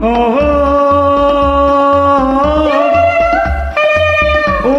ஆஹா. ஓ.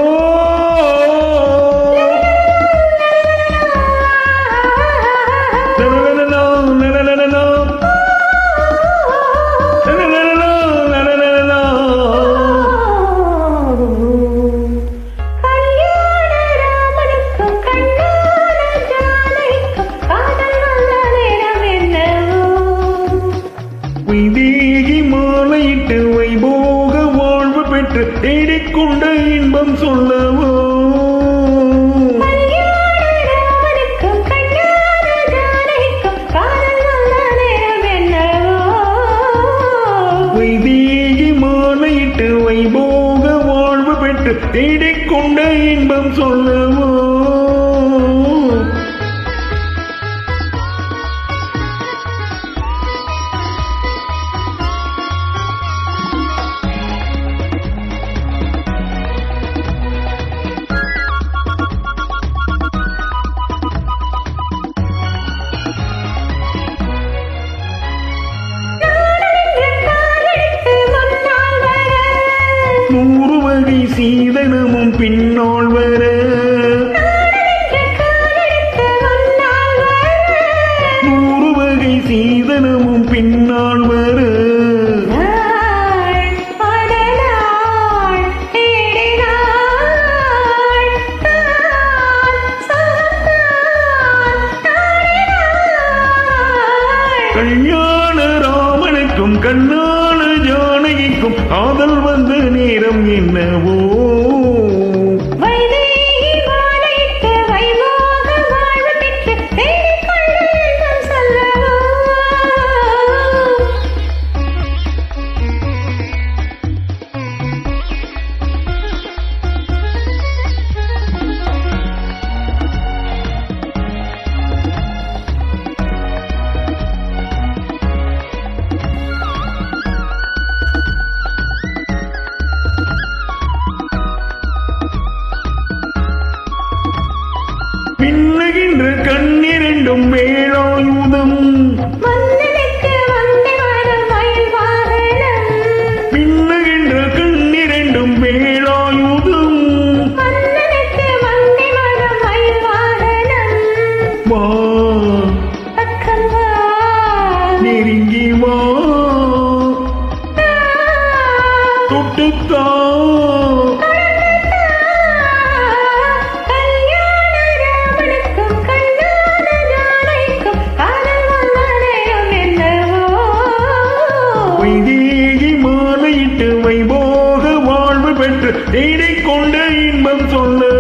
பெற்று தேடிக்கொண்ட இன்பம் சொல்லவோ? வைதேகி மாலையிட்டு வைபோக வாழ்வு பெற்று தேடிக்கொண்ட இன்பம் சொல்லவோ? சீதனமும் பின்னால் வர. நூறு வகை சீதனமும் பின்னால் வர. கல்யாண ராமனுக்கும் கண்ணான ஜானகிக்கும் காதல் வந்த நேரம் என்னவோ பின்னுகின்ற கண்ணிரண்டும் வாகனம். பின்னுகின்ற கண்ணிரண்டும் வேலாயுதம் மன்னனுக்கு வந்தே பெற்று தேடிக் கொண்டு இன்பம் சொல்ல.